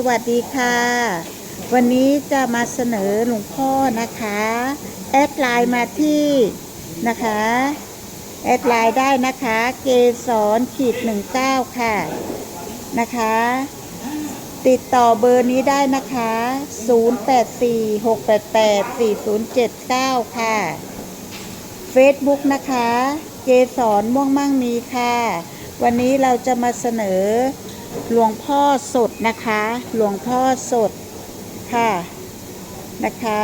สวัสดีค่ะ วันนี้จะมาเสนอหลวงพ่อนะคะ แอดไลน์มาที่นะคะ แอดไลน์ได้นะคะ เกสรขีดหนึ่งเก้าค่ะนะคะ ติดต่อเบอร์นี้ได้นะคะ 0846884079 ค่ะ Facebook นะคะ เกสรม่วงมั่งมีค่ะ วันนี้เราจะมาเสนอ หลวงพ่อสดนะคะ หลวงพ่อสดค่ะนะคะ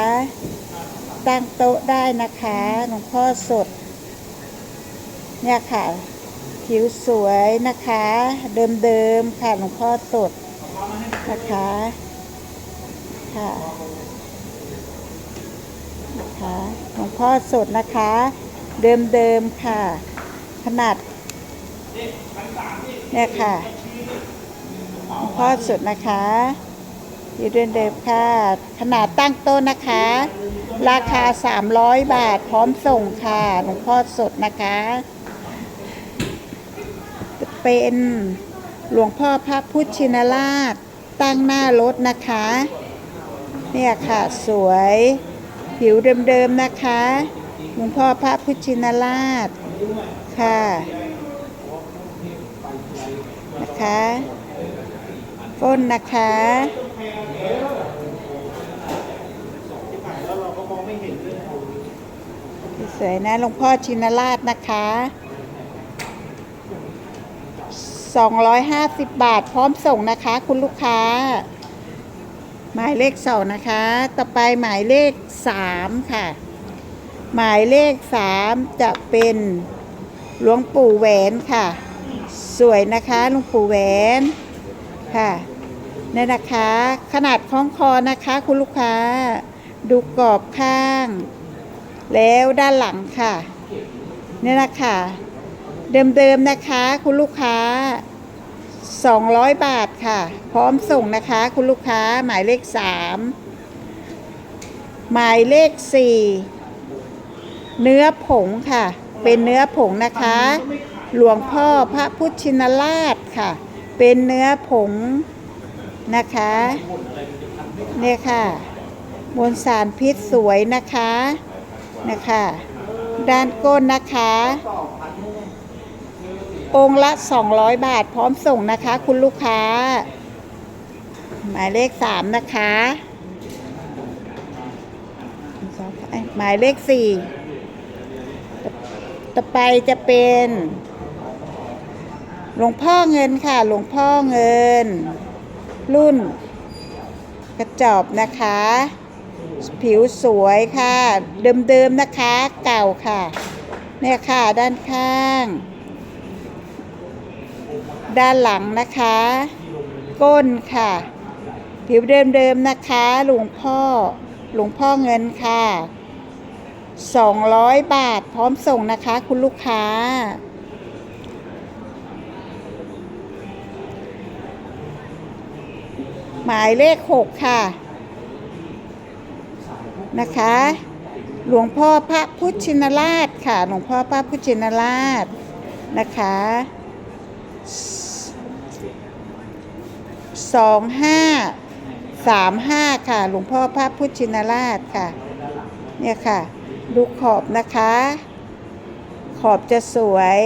ตั้งโต๊ะได้นะคะ หลวงพ่อสด เนี่ยค่ะ ผิวสวยนะคะ เดิมๆค่ะหลวงพ่อสดนะคะค่ะนะคะหลวงพ่อสดนะคะ เดิมๆค่ะ ขนาดเนี่ยค่ะ พ่อสดนะคะยูเดิมๆค่ะ ขนาดตั้งโต๊ะนะคะ ราคา 300 บาทพร้อมส่งค่ะหลวงพ่อสดนะคะ เป็นหลวงพ่อพระพุทธชินราช ตั้งหน้ารถนะคะ เนี่ยค่ะสวยผิวเดิมๆนะคะ หลวงพ่อพระพุทธชินราชค่ะนะคะ ก้นนะคะ สวยนะหลวงพ่อชินราชนะคะ 250 บาทพร้อมส่งนะคะ คุณลูกค้า หมายเลขสองนะคะ ต่อไปหมายเลขสามค่ะ หมายเลขสามจะเป็นหลวงปู่แหวนค่ะ สวยนะคะหลวงปู่แหวนค่ะ นี่นะคะ ขนาดคล้องคอนะคะ คุณลูกค้า ดูกรอบข้าง แล้วด้านหลังค่ะนี่นะคะเดิมๆนะคะ คุณลูกค้า 200 บาทค่ะ พร้อมส่งนะคะ คุณลูกค้าหมายเลข 3 หมายเลข 4 เนื้อผงค่ะ เป็นเนื้อผงนะคะ หลวงพ่อพระพุทธชินราชค่ะ เป็นเนื้อผง นะคะเนี่ยค่ะ มวลสารพิษสวยนะคะนะคะ ด้านก้นนะคะ องละ 200 บาทพร้อมส่งนะคะ คุณลูกค้า หมายเลข 3 นะคะ หมายเลข 4 ต่อไปจะเป็น หลวงพ่อเงินค่ะ หลวงพ่อเงิน รุ่น กระจอบนะคะ ผิวสวยค่ะ เดิมๆนะคะ เก่าค่ะ เนี่ยค่ะด้านข้าง ด้านหลังนะคะ ก้นค่ะ ผิวเดิมๆนะคะ หลวงพ่อ หลวงพ่อเงินค่ะ 200 บาทพร้อมส่งนะคะคุณลูกค้า หมายเลข 6 ค่ะ นะคะ หลวงพ่อพระพุทธชินราชค่ะ หลวงพ่อพระพุทธชินราชนะคะสองห้าสามห้าค่ะ หลวงพ่อพระพุทธชินราชค่ะ เนี่ยค่ะ ดูขอบนะคะ ขอบจะสวย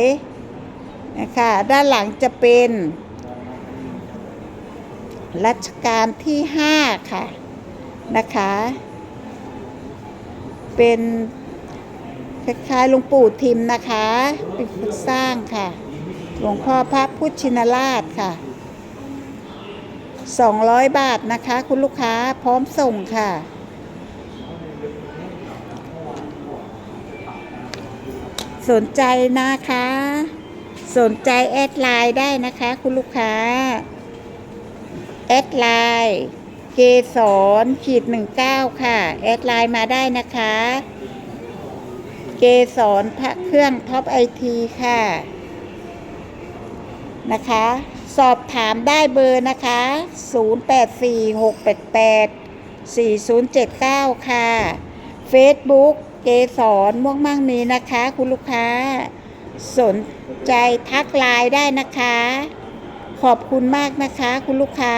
นะคะ ด้านหลังจะเป็น รัชกาลที่ห้าค่ะ นะคะ เป็นคล้ายๆหลวงปู่ทิมนะคะเป็นคนสร้างค่ะ หลวงพ่อพระพุทธชินราชค่ะ 200 บาทนะคะ คุณลูกค้าพร้อมส่งค่ะสนใจนะคะ สนใจแอดไลน์ได้นะคะ คุณลูกค้า แอดไลน์เกสรขีดหนึ่งเก้าค่ะ แอดไลน์มาได้นะคะ เกสรพระเครื่องท็อปไอทีค่ะ นะคะ สอบถามได้เบอร์นะคะ 0846884079 ค่ะ Facebook เกสรม่วงมั่งมีนะคะ คุณลูกค้า สนใจทักไลน์ได้นะคะ ขอบคุณมากนะคะ คุณลูกค้า